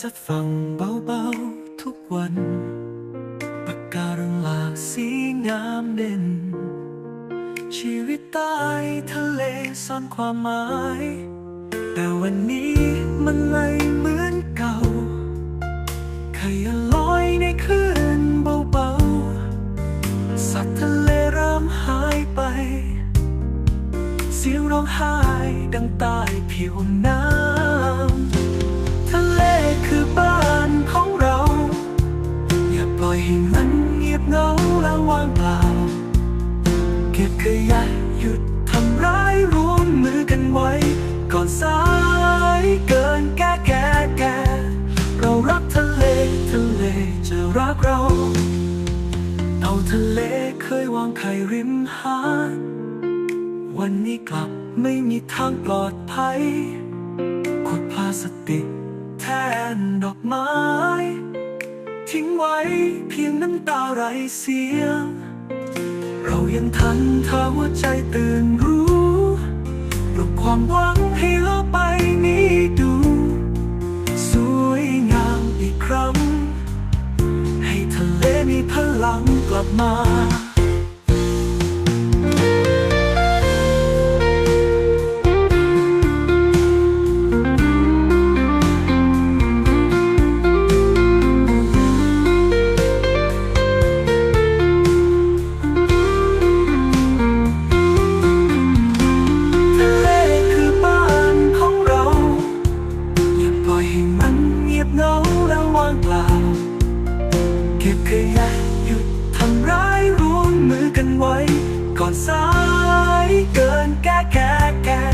ซัดฟังเบาๆทุกวันปากการังหลากสีงามเด่น ชีวิตใต้ทะเลซ่อนความหมาย แต่วันนี้มันเลยเหมือนเก่าขยะลอยในคลื่นเบาๆ สัตว์ทะเลเริ่มหายไป เสียงร้องไห้ดังใต้ผิวน้ำ ทะเลคือบ้านของเรา อย่าปล่อยให้มันเงียบเหงาและว่างเปล่า เก็บขยะหยุดทำร้ายรวมมือกันไว้ ก่อนสายเกินแก้แก้แก้เรารักทะเลทะเลจะรักเรา เอาทะเลเคยวางไข่ริมหาดวันนี้กลับไม่มีทางปลอดภัย ขวดพลาสติก แทนดอกไม้ ทิ้งไว้เพียงน้ำตาไรเสียง เรายังทันถ้าหัวใจตื่นรู้ปลุกความหวังให้โลกใบนี้ดู สวยงามอีกครั้ง ให้ทะเลมีพลังกลับมา ขยะหยุดทำร้ายร่วมมือกันไว้ ก่อนสายเกินแก้แก้แก้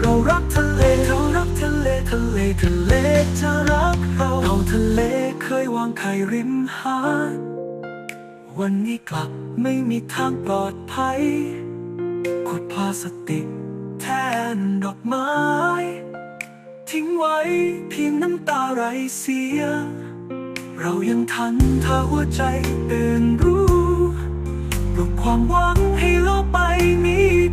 เรารักทะเลเรารักทะเลทะเลทะเลจะรักเราเอาทะเลเคยวางไข่ริมหาดวันนี้กลับไม่มีทางปลอดภัยขวดพลาสติกแทนดอกไม้ ทิ้งไว้เพียงน้ำตาไรเสีย เรายังทันเธอหัวใจตื่นรู้ปลุกความหวังให้โลกใบนี้